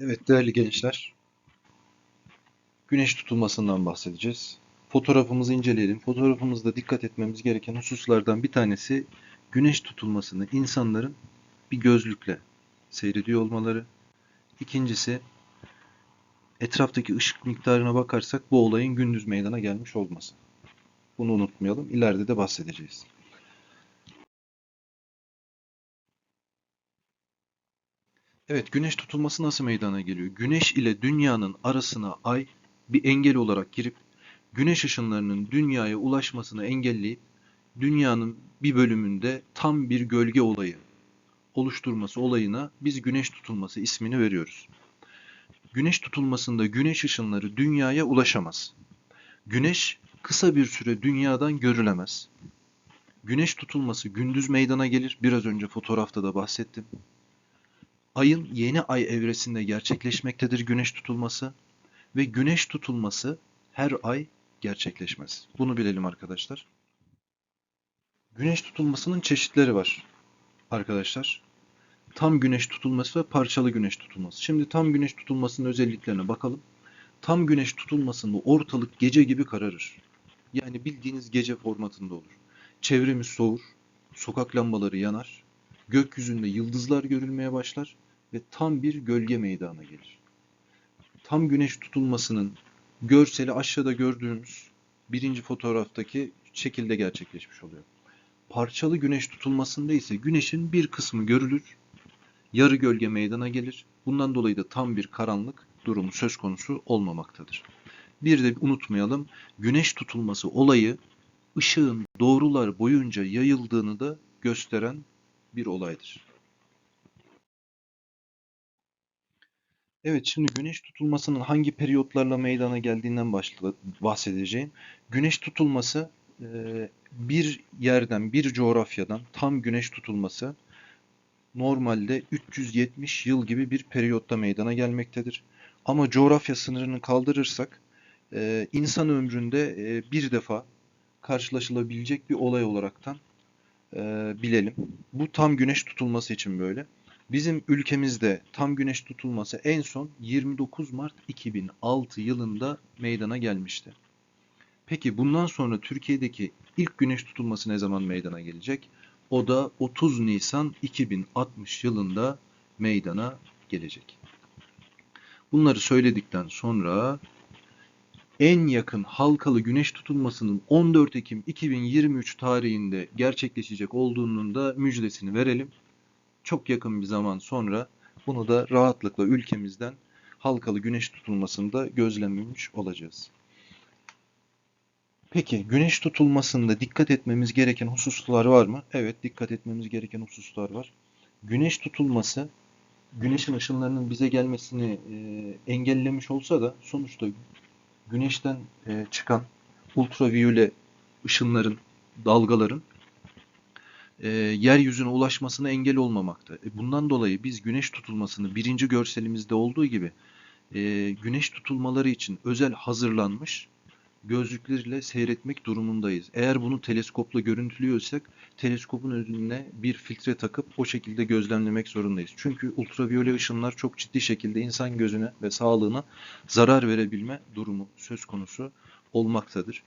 Evet değerli gençler. Güneş tutulmasından bahsedeceğiz. Fotoğrafımızı inceleyelim. Fotoğrafımızda dikkat etmemiz gereken hususlardan bir tanesi güneş tutulmasını insanların bir gözlükle seyrediyor olmaları. İkincisi etraftaki ışık miktarına bakarsak bu olayın gündüz meydana gelmiş olması. Bunu unutmayalım. İleride de bahsedeceğiz. Evet, güneş tutulması nasıl meydana geliyor? Güneş ile dünyanın arasına ay bir engel olarak girip güneş ışınlarının dünyaya ulaşmasını engelleyip dünyanın bir bölümünde tam bir gölge olayı oluşturması olayına biz güneş tutulması ismini veriyoruz. Güneş tutulmasında güneş ışınları dünyaya ulaşamaz. Güneş kısa bir süre dünyadan görülemez. Güneş tutulması gündüz meydana gelir. Biraz önce fotoğrafta da bahsettim. Ayın yeni ay evresinde gerçekleşmektedir güneş tutulması ve güneş tutulması her ay gerçekleşmez. Bunu bilelim arkadaşlar. Güneş tutulmasının çeşitleri var arkadaşlar. Tam güneş tutulması ve parçalı güneş tutulması. Şimdi tam güneş tutulmasının özelliklerine bakalım. Tam güneş tutulmasında ortalık gece gibi kararır. Yani bildiğiniz gece formatında olur. Çevremiz soğur, sokak lambaları yanar, gökyüzünde yıldızlar görülmeye başlar ve tam bir gölge meydana gelir. Tam güneş tutulmasının görseli aşağıda gördüğümüz birinci fotoğraftaki şekilde gerçekleşmiş oluyor. Parçalı güneş tutulmasında ise güneşin bir kısmı görülür, yarı gölge meydana gelir. Bundan dolayı da tam bir karanlık durumu söz konusu olmamaktadır. Bir de unutmayalım, güneş tutulması olayı ışığın doğrular boyunca yayıldığını da gösteren bir olaydır. Evet, şimdi güneş tutulmasının hangi periyotlarla meydana geldiğinden bahsedeceğim. Güneş tutulması e, bir yerden, bir coğrafyadan tam güneş tutulması normalde 370 yıl gibi bir periyotta meydana gelmektedir. Ama coğrafya sınırını kaldırırsak e, insan ömründe e, bir defa karşılaşılabilecek bir olay olaraktan bilelim. Bu tam güneş tutulması için böyle. Bizim ülkemizde tam güneş tutulması en son 29 Mart 2006 yılında meydana gelmişti. Peki bundan sonra Türkiye'deki ilk güneş tutulması ne zaman meydana gelecek? O da 30 Nisan 2060 yılında meydana gelecek. Bunları söyledikten sonra en yakın halkalı güneş tutulmasının 14 Ekim 2023 tarihinde gerçekleşecek olduğunun da müjdesini verelim. Çok yakın bir zaman sonra bunu da rahatlıkla ülkemizden halkalı güneş tutulmasını da gözlemlemiş olacağız. Peki güneş tutulmasında dikkat etmemiz gereken hususlar var mı? Evet dikkat etmemiz gereken hususlar var. Güneş tutulması güneşin ışınlarının bize gelmesini e, engellemiş olsa da sonuçta güneşten e, çıkan ultraviyole ışınların, dalgaların e, yeryüzüne ulaşmasına engel olmamakta. E, bundan dolayı biz güneş tutulmasını birinci görselimizde olduğu gibi e, güneş tutulmaları için özel hazırlanmış gözlüklerle seyretmek durumundayız. Eğer bunu teleskopla görüntülüyorsak teleskopun önüne bir filtre takıp o şekilde gözlemlemek zorundayız. Çünkü ultraviyole ışınlar çok ciddi şekilde insan gözüne ve sağlığına zarar verebilme durumu söz konusu olmaktadır.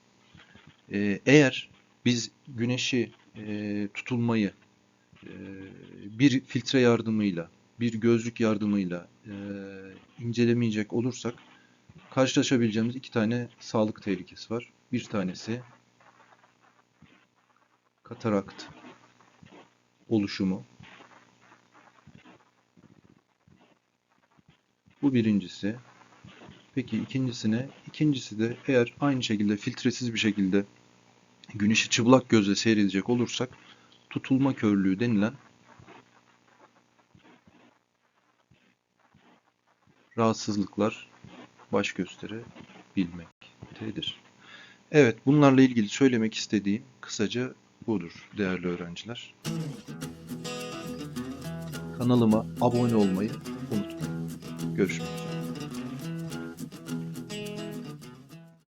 Ee, eğer biz güneşi e, tutulmayı e, bir filtre yardımıyla, bir gözlük yardımıyla e, incelemeyecek olursak karşılaşabileceğimiz iki tane sağlık tehlikesi var. Bir tanesi katarakt oluşumu. Bu birincisi. Peki ikincisine? İkincisi de eğer aynı şekilde filtresiz bir şekilde güneşi çıplak gözle seyredecek olursak tutulma körlüğü denilen rahatsızlıklar baş gösterebilmektedir. Evet, bunlarla ilgili söylemek istediğim kısaca budur değerli öğrenciler. Kanalıma abone olmayı unutmayın. Görüşmek üzere.